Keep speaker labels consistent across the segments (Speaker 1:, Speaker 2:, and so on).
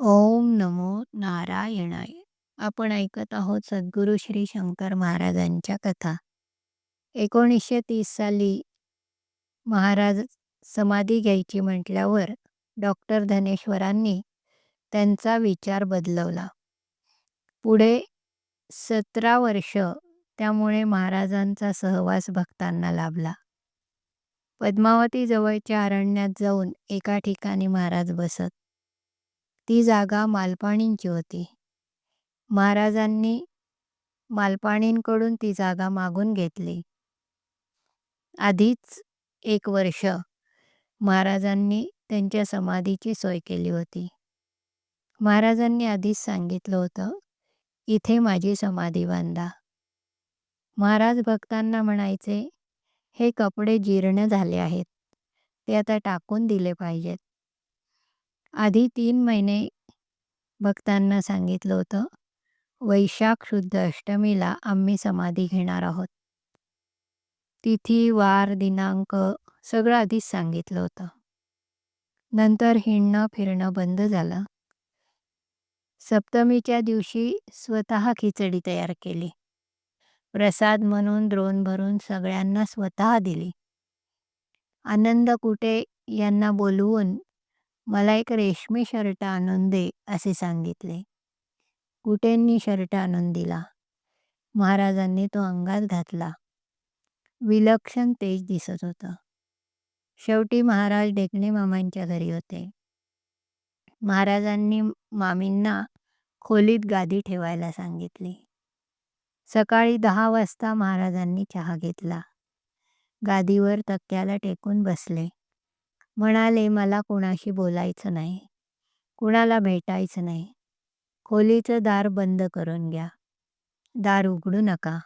Speaker 1: ओम नमो नारायणाय. आपण ऐकत आहोत सद्गुरू श्री शंकर महाराजांच्या कथा. एकोणीसशे तीस साली महाराज समाधी घ्यायची म्हटल्यावर डॉक्टर धनेश्वरांनी त्यांचा विचार बदलवला. पुढे सतरा वर्ष त्यामुळे महाराजांचा सहवास भक्तांना लाभला. पद्मावती जवळच्या अरण्यात जाऊन एका ठिकाणी महाराज बसत. ती जागा मालपाणींची होती. महाराजांनी मालपाणींकडून ती जागा मागून घेतली. आधीच एक वर्ष महाराजांनी त्यांच्या समाधीची सोय केली होती. महाराजांनी आधीच सांगितलं होतं इथे माझी समाधी बांधा. महाराज भक्तांना म्हणायचे हे कपडे जीर्ण झाले आहेत. ते आता टाकून दिले पाहिजेत. आधी तीन महिने भक्तांना सांगितलं होतं वैशाख शुद्ध अष्टमीला आम्ही समाधी घेणार आहोत. तिथी वार दिनांक सगळं आधीच सांगितलं होतं. नंतर हिंडणं फिरणं बंद झालं. सप्तमीच्या दिवशी स्वतः खिचडी तयार केली. प्रसाद म्हणून द्रोण भरून सगळ्यांना स्वतः दिली. आनंद कुटे यांना बोलवून मला एक रेशमी शर्ट आणून दे असे सांगितले. कुटेंनी शर्ट आणून दिला? महाराजांनी तो अंगात घातला. विलक्षण तेज दिसत होतं. शेवटी महाराज डेकणे मामांच्या घरी होते. महाराजांनी मामींना खोलीत गादी ठेवायला सांगितली. सकाळी दहा वाजता महाराजांनी चहा घेतला. गादीवर तक्त्याला टेकून बसले. म्हणाले मला कोणाशी बोलायचं नाही. कुणाला भेटायचं नाही. खोलीचं दार बंद करून घ्या. दार उघडू नका.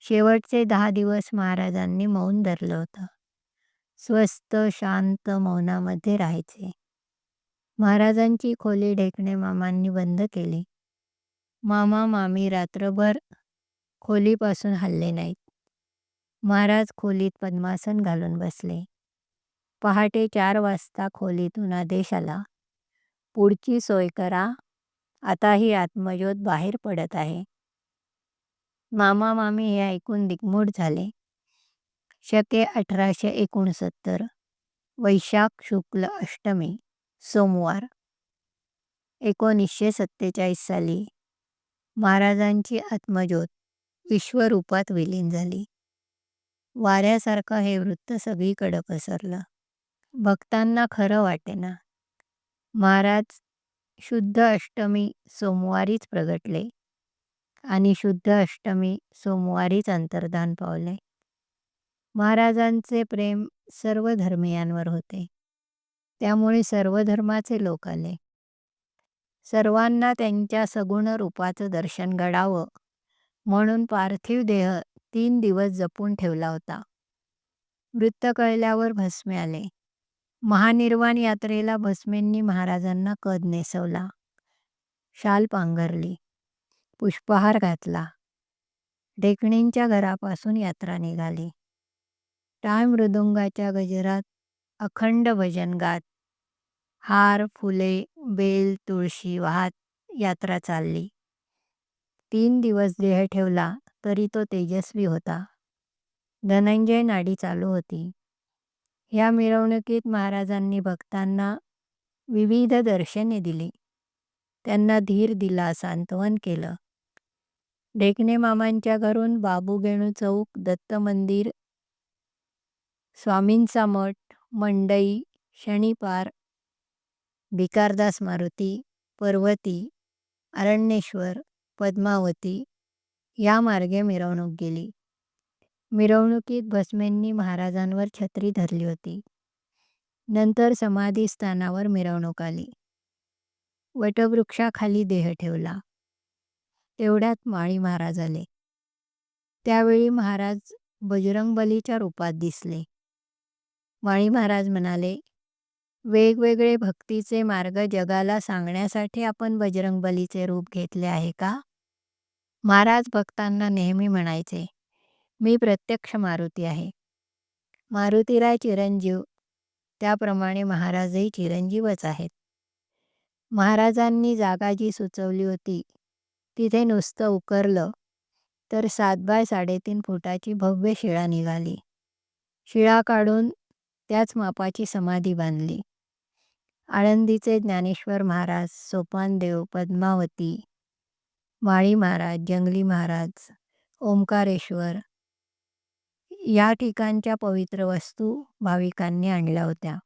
Speaker 1: शेवटचे दहा दिवस महाराजांनी मौन धरलं होतं. स्वस्त शांत मौनामध्ये राहायचे. महाराजांची खोली ढेकणे मामांनी बंद केली. मामा मामी रात्रभर खोलीपासून हल्ले नाहीत. महाराज खोलीत पद्मासन घालून बसले. पहाटे चार वाजता खोलीतून आदेश आला. पुढची सोय करा. आता ही आत्मज्योत बाहेर पडत आहे. मामा मामी हे ऐकून दिग्मूढ झाले. शके अठराशे एकोणसत्तर वैशाख शुक्ल अष्टमी सोमवार एकोणीसशे सत्तेचाळीस साली महाराजांची आत्मज्योत विश्वरूपात विलीन झाली. वाऱ्यासारखं हे वृत्त सगळीकडं पसरलं. भक्तांना खरं वाटेना महाराज शुद्ध अष्टमी सोमवारीच प्रगटले आणि शुद्ध अष्टमी सोमवारीच अंतर्धान पावले. महाराजांचे प्रेम सर्व धर्मियांवर होते. त्यामुळे सर्व धर्माचे लोक आले. सर्वांना त्यांच्या सगुण रूपाचं दर्शन घडावं म्हणून पार्थिव देह तीन दिवस जपून ठेवला होता. वृत्त कळल्यावर भस्मे आले. महानिर्वाण यात्रेला भस्मेंनी महाराजांना कद नेसवला. शाल पांघरली. पुष्पहार घातला. ढेकणींच्या घरापासून यात्रा निघाली. टाळ मृदुंगाच्या गजरात अखंड भजन गात. हार फुले बेल तुळशी वाहत यात्रा चालली. तीन दिवस देह ठेवला तरी तो तेजस्वी होता. धनंजय नाडी चालू होती. या मिरवणुकीत महाराजांनी भक्तांना विविध दर्शने दिली. त्यांना धीर दिला सांत्वन केलं. ढेकणे मामांच्या घरून बाबू गेणू चौक दत्त मंदिर स्वामींचा मठ मंडई शनिपार भिकारदास मारुती पर्वती अरण्येश्वर पद्मावती या मार्गे मिरवणूक गेली. मिरवणुकीत भस्मेंनी महाराजांवर छत्री धरली होती. नंतर समाधी स्थानावर मिरवणूक आली. वटवृक्षाखाली देह ठेवला. तेवढ्यात माळी महाराज आले. त्यावेळी महाराज बजरंगबलीच्या रूपात दिसले. माळी महाराज म्हणाले वेगवेगळे भक्तीचे मार्ग जगाला सांगण्यासाठी आपण बजरंगबलीचे रूप घेतले आहे का? महाराज भक्तांना नेहमी म्हणायचे मी प्रत्यक्ष मारुती आहे. मारुतीराय चिरंजीव त्याप्रमाणे महाराजही चिरंजीवच आहेत. महाराजांनी जागा जी सुचवली होती तिथे नुसतं उकरलं तर सात बाय साडेतीन फुटाची भव्य शिळा निघाली. शिळा काढून त्याच मापाची समाधी बांधली. आळंदीचे ज्ञानेश्वर महाराज सोपानदेव पद्मावती माळी महाराज जंगली महाराज ओंकारेश्वर या ठिकाणच्या पवित्र वस्तू भाविकांनी आणल्या होत्या.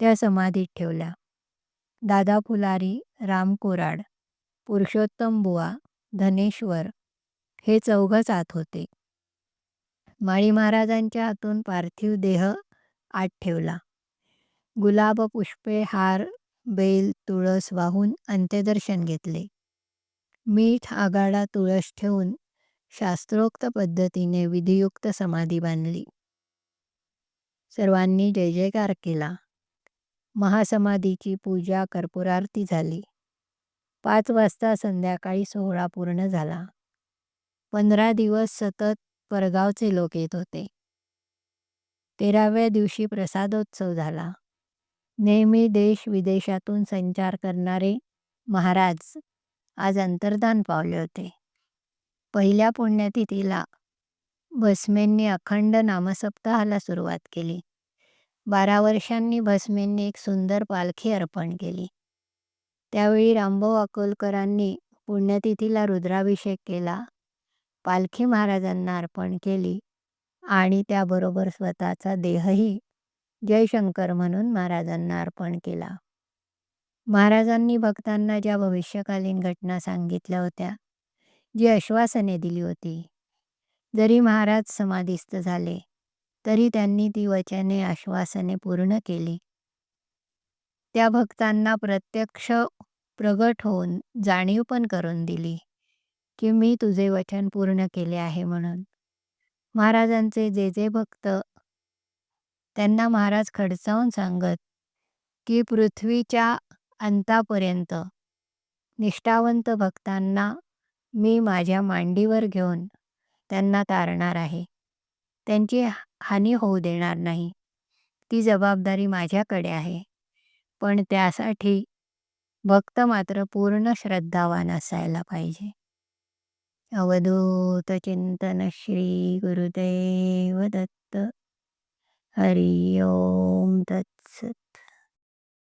Speaker 1: त्या समाधीत ठेवल्या. दादा फुलारी राम कोराड पुरुषोत्तम बुवा धनेश्वर हे चौघच आत होते. माळी महाराजांच्या हातून पार्थिव देह आत ठेवला. गुलाब पुष्पे हार बेल तुळस वाहून अंत्यदर्शन घेतले. मीठ आगाडा तुळस ठेवून शास्त्रोक्त पद्धतीने विधियुक्त समाधी बांधली. सर्वांनी जय जयकार केला. महासमाधीची पूजा कर्पूरारती झाली. पाच वाजता संध्याकाळी सोहळा पूर्ण झाला. पंधरा दिवस सतत परगावचे लोक येत होते. तेराव्या दिवशी प्रसादोत्सव झाला. नेहमी देश विदेशातून संचार करणारे महाराज आज अंतर्धान पावले होते. पहिल्या पुण्यतिथीला भस्मेंनी अखंड नामसप्ताहाला सुरुवात केली. बारा वर्षांनी भस्मेंनी एक सुंदर पालखी अर्पण केली. त्यावेळी रामभाऊ अकोलकरांनी पुण्यतिथीला रुद्राभिषेक केला पालखी महाराजांना अर्पण केली आणि त्याबरोबर स्वतःचा देहही जयशंकर म्हणून महाराजांना अर्पण केला. महाराजांनी भक्तांना ज्या भविष्यकालीन घटना सांगितल्या होत्या जी आश्वासने दिली होती. जरी महाराज समाधिस्थ झाले तरी त्यांनी ती वचने आश्वासने पूर्ण केली. त्या भक्तांना प्रत्यक्ष प्रगट होऊन जाणीव पण करून दिली की मी तुझे वचन पूर्ण केले आहे म्हणून. महाराजांचे जे जे भक्त त्यांना महाराज खडसावून सांगत की पृथ्वीच्या अंतापर्यंत निष्ठावंत भक्तांना मी माझ्या मांडीवर घेऊन त्यांना तारणार आहे. त्यांची हानी होऊ देणार नाही. ती जबाबदारी माझ्याकडे आहे. पण त्यासाठी भक्त मात्र पूर्ण श्रद्धावान असायला पाहिजे. अवधूत चिंतन श्री गुरुदेव दत्त. हरि ओम तत्सत.